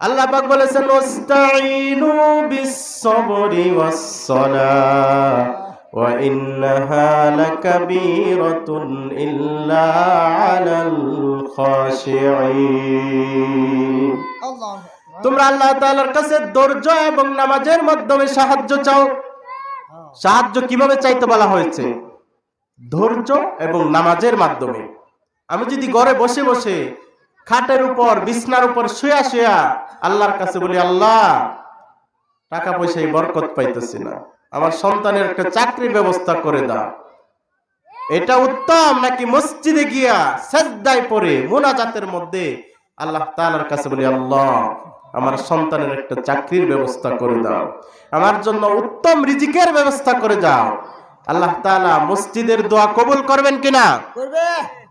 আল্লাহ পাক বলেছেন ওয়াস্তাইনু বিস-সাবরি ওয়াস-সালাহ ওয়া ইন্নাহা লাকাবীরাতুন ইল্লা আলাল খাশিঈন। তোমরা আল্লাহ তাআলার কাছে ধৈর্য এবং নামাজের মাধ্যমে সাহায্য চাও। সাহায্য কীভাবে চাইতে বলা হয়েছে? ধৈর্য এবং নামাজের মাধ্যমে। আমি যদি ঘরে বসে বসে খাটের উপর বিছনার উপর শুয়া শুয়া আল্লাহর কাছে বলি আল্লাহ টাকা পয়সায় বরকত পাইতেছি না। আমার সন্তানের একটা চাকরির ব্যবস্থা করে দাও। এটা উত্তম নাকি মসজিদে গিয়া সেজদায় পড়ে মোনাজাতের মধ্যে আল্লাহ তাআলার কাছে বলি আল্লাহ আমার সন্তানের একটা চাকরির ব্যবস্থা করে দাও। আমার জন্য উত্তম রিজিকের ব্যবস্থা করে দাও। আল্লাহ তাআলা মসজিদের দোয়া কবুল করবেন কিনা? করবে।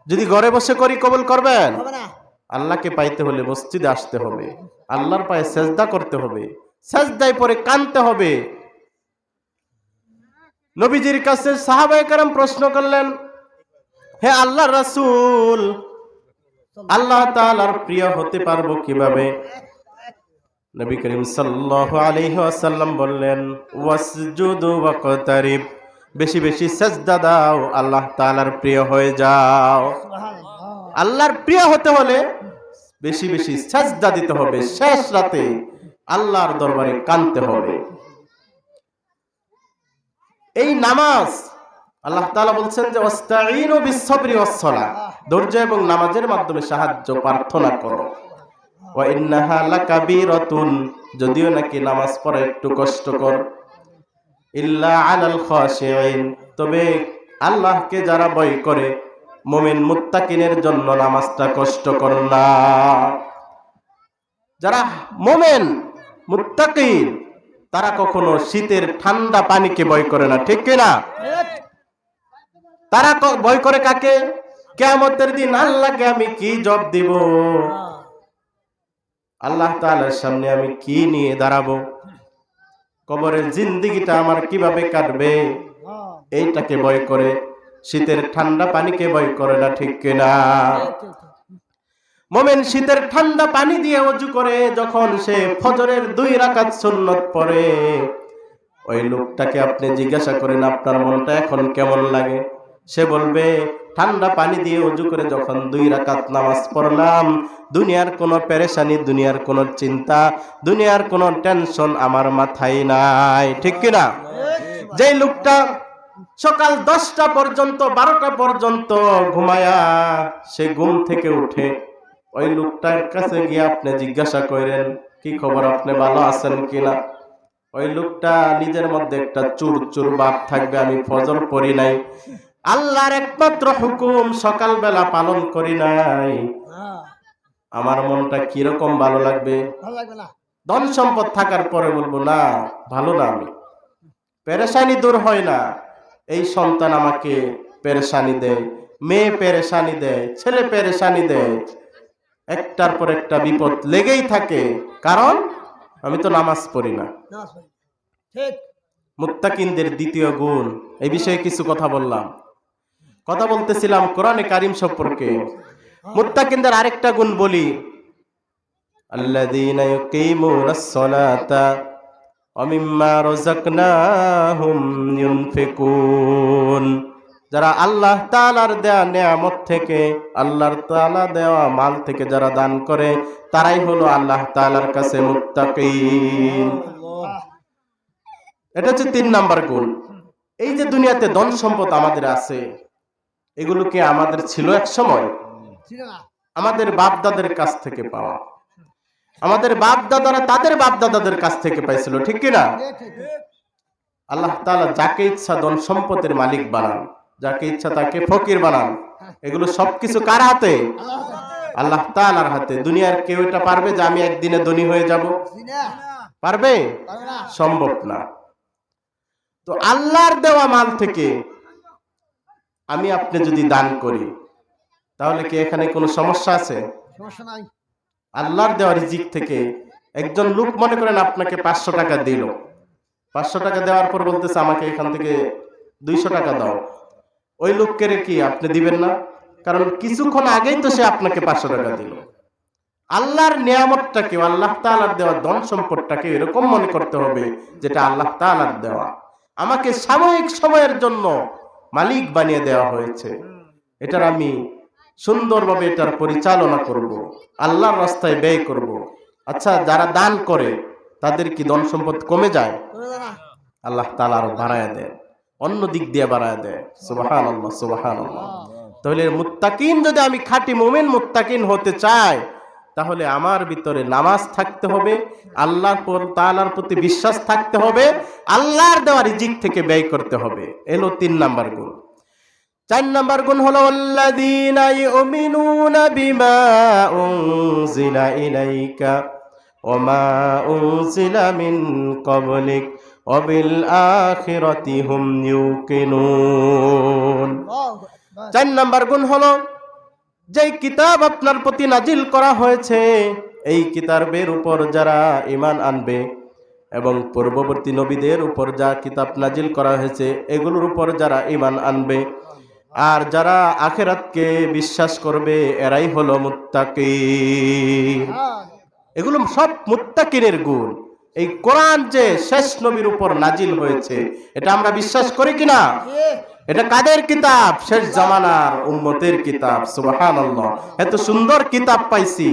যদি ঘরে বসে করি কবুল করবেন? হবে না। আল্লাহকে পাইতে হলে মসজিদে আসতে হবে। আল্লাহর পায়ে সেজদা করতে হবে। সেজদায় পরে কানতে হবে। নবীজির কাছে সাহাবায়ে কারাম প্রশ্ন করলেন, হে আল্লাহ রাসূল, আল্লাহ তাআলার প্রিয় হতে পারব কীভাবে? নবী করিম আলাইহি বললেন বেশি বেশি সেজদা দাও, আল্লাহ তাআলার প্রিয় হয়ে যাও। আল্লাহর প্রিয় হতে হলে বেশি বেশি সাজদা দিতে হবে। শেষ রাতে আল্লাহর দরবারে কানতে হবে। এই নামাজ আল্লাহ তাআলা বলছেন যে ওয়াস্তাঈনু বিস-সাবরি ওয়াস-সালাহ। ধৈর্য এবং নামাজের মাধ্যমে সাহায্য প্রার্থনা করো। ওয়া ইন্নাহা লাকাবীরাতুন। যদিও নাকি নামাজ পড়া একটু কষ্টকর। ইল্লা আলাল খাশিঈন। তবে আল্লাহকে যারা ভয় করে মুমিন মুত্তাকিনের জন্য নামাজটা কষ্টকর না। যারা মোমেন, মুত্তাকিন, তারা কখনো শীতের ঠান্ডা পানিকে ভয় করে না, ঠিক কিনা তারা ভয় করে কাকে? কেমতের দিন আল্লাহকে আমি কি জব দিব? আল্লাহ তাআলার সামনে আমি কি নিয়ে দাঁড়াবো? কবরের জিন্দিগিটা আমার কীভাবে কাটবে? এইটাকে ভয় করে শীতের ঠান্ডা পানিকে ভয় করে না ঠিক কিনা? মোমেন শীতের ঠান্ডা পানি দিয়ে অজু করে যখন সে ফজরের দুই রাকাত সুন্নত পড়ে। ওই লোকটাকে আপনি জিজ্ঞাসা করেন আপনার মনটা এখন কেমন লাগে? সে বলবে ঠান্ডা পানি দিয়ে অজু করে যখন দুই রাকাত নামাজ পড়লাম দুনিয়ার কোনো পেরেশানি দুনিয়ার কোনো চিন্তা দুনিয়ার কোনো টেনশন আমার মাথায় নাই ঠিক কিনা? যেই লোকটা সকাল দশটা পর্যন্ত বারোটা পর্যন্ত ঘুমায়া সে ঘুম থেকে উঠে ওই লোকটার কাছে গিয়ে আপনি জিজ্ঞাসা করেন কি খবর? আপনি ভালো আছেন কিনা? ওই লোকটা নিজের মধ্যে একটা চুর চুর ভাব থাকবে আমি ফজর করি নাই। আল্লাহর একমাত্র হুকুম সকালবেলা পালন করি নাই। আমার মনটা কীরকম ভালো লাগবে? ধন সম্পদ থাকার পরে বলব না ভালো না আমি। পেরেশানি দূর হয় না। এই সন্তান আমাকে পেরেশানি দেয় মেয়ে পেরেশানি দেয় ছেলে পেরেশানি দেয়। একটার পর একটা বিপদ লেগেই থাকে কারণ আমি তো নামাজ পড়ি না। মুত্তাকিনদের দ্বিতীয় গুণ এই বিষয়ে কিছু কথা বললাম। কথা বলতেছিলাম কোরআনে কারিম সম্পর্কে। মুত্তাকিনদের আরেকটা গুণ বলি। আল্লাযীনা ইউনফিকুন যারা আল্লাহ তালার দেয়া নিয়ামত থেকে আল্লাহর তালা দেওয়া মাল থেকে যারা দান করে তারাই হলো আল্লাহ তাআলার কাছে মুত্তাকিন। এটা হচ্ছে তিন নাম্বার গুণ। এই যে দুনিয়াতে ধন সম্পদ আমাদের আছে এগুলো কি আমাদের ছিল এক সময়? আমাদের বাপদাদের কাছ থেকে পাওয়া। আমাদের বাপ দাদারা তাদের বাপ দাদাদের কাছ থেকে পাইছিল, ঠিক কিনা। আল্লাহ তাআলা যাকে ইচ্ছা ধন সম্পদের মালিক বানান, যাকে ইচ্ছা তাকে ফকির বানান, এগুলো সবকিছু কার হাতে? আল্লাহ তাআলার হাতে। দুনিয়ার কেউ এটা পারবে যে আমি একদিনে ধনী হয়ে যাব? পারবে? সম্ভব না। তো আল্লাহর দেওয়া মাল থেকে আমি আপনি যদি দান করি, তাহলে কি এখানে কোনো সমস্যা আছে? সমস্যা নাই। আল্লাহর দেওয়া রিজিক থেকে একজন লোক মনে করেন আপনাকে পাঁচশো টাকা দিল। পাঁচশো টাকা দেওয়ার পর বলতেছে, আমাকে এখান থেকে দুইশো টাকা দাও। ওই লোককে কি, আপনি দিবেন না? কারণ কিছুক্ষণ আগেই তো সে আপনাকে পাঁচশো টাকা দিল। আল্লাহর নিয়ামতটাকে, আল্লাহ তাআলার দেওয়া ধন সম্পদটাকে এরকম মনে করতে হবে যেটা আল্লাহ তাআলার দেওয়া। আমাকে সাময়িক সময়ের জন্য মালিক বানিয়ে দেওয়া হয়েছে। এটার আমি সুন্দরভাবে এটার পরিচালনা করব, আল্লাহর রাস্তায় ব্যয় করব। আচ্ছা যারা দান করে, তাদের কি ধন সম্পদ কমে যায়? আল্লাহ তাআলা আরও বাড়ায় দেয় অন্য দিক দিয়ে বাড়ায় দেয়। সুবাহান আল্লাহ সুবাহান আল্লাহ তাহলে মুত্তাকিন যদি আমি খাঁটি মুমিন মুত্তাকিন হতে চাই, তাহলে আমার ভিতরে নামাজ থাকতে হবে, আল্লাহর পর তাআলার প্রতি বিশ্বাস থাকতে হবে, আল্লাহর দেওয়া রিজিক থেকে ব্যয় করতে হবে। এলো তিন নাম্বার গুণ। চার নাম্বার গুণ হলো আল্লাযীনা ইউমিনুনা বিমা উনজিলা ইলাইকা ওমা উনজিলা মিন ক্বাবলিক ওয়াবিল আখিরাতি হুম ইউকিনুন। চার নাম্বার গুণ হলো যেই কিতাব আপনার প্রতি নাজিল করা হয়েছে এই কিতাবের উপর যারা ইমান আনবে এবং পূর্ববর্তী নবীদের উপর যা কিতাব নাজিল করা হয়েছে এগুলোর উপর যারা ইমান আনবে আর যারা আখেরাতকে বিশ্বাস করবে, এরাই হলো মুত্তাকি এগুলো সব মুত্তাকিনের গুণ। এই কোরআন যে শেষ নবীর উপর নাজিল হয়েছে, এটা আমরা বিশ্বাস করি কিনা? এটা কাদের কিতাব? শেষ জামানার উম্মতের কিতাব, সুবহানাল্লাহ। এত সুন্দর কিতাব পাইছি।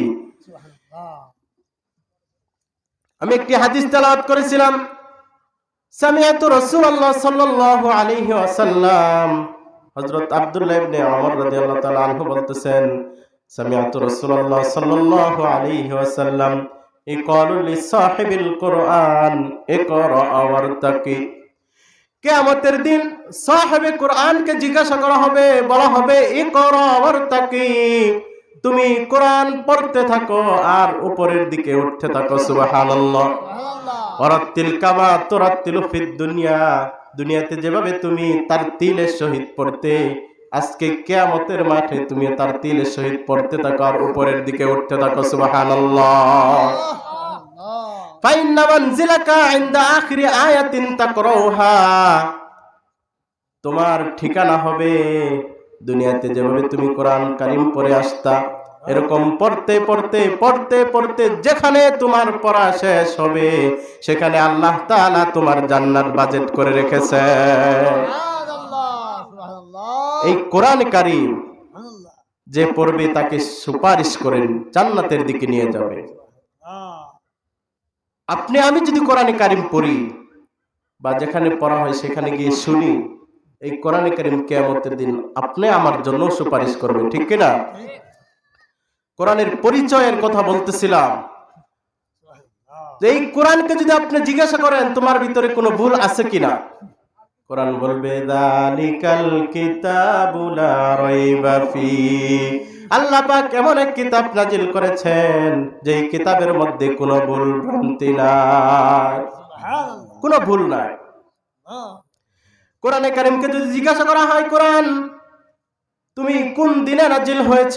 আমি একটি হাদিস তেলাওয়াত করেছিলাম। সামিয়াতু রাসূলুল্লাহ সাল্লাল্লাহু আলাইহি ওয়াসাল্লাম হযরত আব্দুল্লাহ ইবনে ওমর রাদিয়াল্লাহু তাআলা আনহু বলতেছেন সামিয়াতু রাসূলুল্লাহ সাল্লাল্লাহু আলাইহি ওয়াসাল্লাম ইকালু লিসাহিবিল কুরআন ইকরা ওয়ারতাকি। কিয়ামতের দিন সাহেবে কোরআনকে জিজ্ঞাসা করা হবে বলা হবে ইকরা ওয়ারতাকি তুমি কোরআন পড়তে থাকো আর উপরের দিকে উঠতে থাকো সুবহানাল্লাহ। সুবহানাল্লাহ। ওয়ারাত্তিল কামা তুরাত্তিলু ফিদ দুনিয়া। দুনিয়াতে যেভাবে তুমি তার তিলের সহিত পড়তে আজকে কিয়ামতের মাঠে তুমি তার তিলের সহিত পড়তে থাকো আর উপরের দিকে উঠতে থাকো তাকরাউহা। তোমার ঠিকানা হবে দুনিয়াতে যেভাবে তুমি কোরআন কারিম পরে আসতা এরকম পড়তে পড়তে পড়তে পড়তে যেখানে তোমার পড়া শেষ হবে সেখানে আল্লাহ তাআলা তোমার জান্নাত বাজেট করে রেখেছে। এই কোরআন কারিম যে পড়বে তাকে সুপারিশ করেন জান্নাতের দিকে নিয়ে যাবে। আপনি আমি যদি কোরআনে কারিম পড়ি বা যেখানে পড়া হয় সেখানে গিয়ে শুনি এই কোরআনে কারিম কেয়ামতের দিন আপনি আমার জন্য সুপারিশ করবেন ঠিক কিনা? কোরআনের পরিচয়ের কথা বলতেছিলাম। এই কোরআনকে যদি আপনি জিজ্ঞাসা করেন, তোমার ভিতরে কোনো ভুল আছে কিনা? কোরআন বলবে, দালিকাল কিতাবুলা রাইবা ফি। আল্লাহ পাক এমন এক কিতাব নাজিল করেছেন, যেই কিতাবের মধ্যে কোনো ভুল ভ্রান্তি নাই। কোনো ভুল নাই। কোরআনে কারিমকে যদি জিজ্ঞাসা করা হয়, কোরআন, তুমি কোন দিনে নাজিল হয়েছ?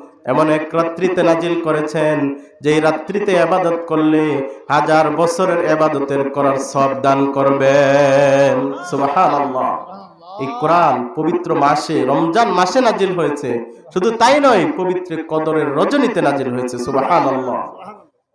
এমন এক রাত্রিতে নাজিল করেছেন, যেই রাত্রিতে আবাদত করলে হাজার বছরের আবাদতের করার সব দান করবেন। এই কোরআন পবিত্র মাসে, রমজান মাসে নাজিল হয়েছে। শুধু তাই নয়, পবিত্র কদরের রজনীতে নাজিল হয়েছে। সুবহানাল্লাহ।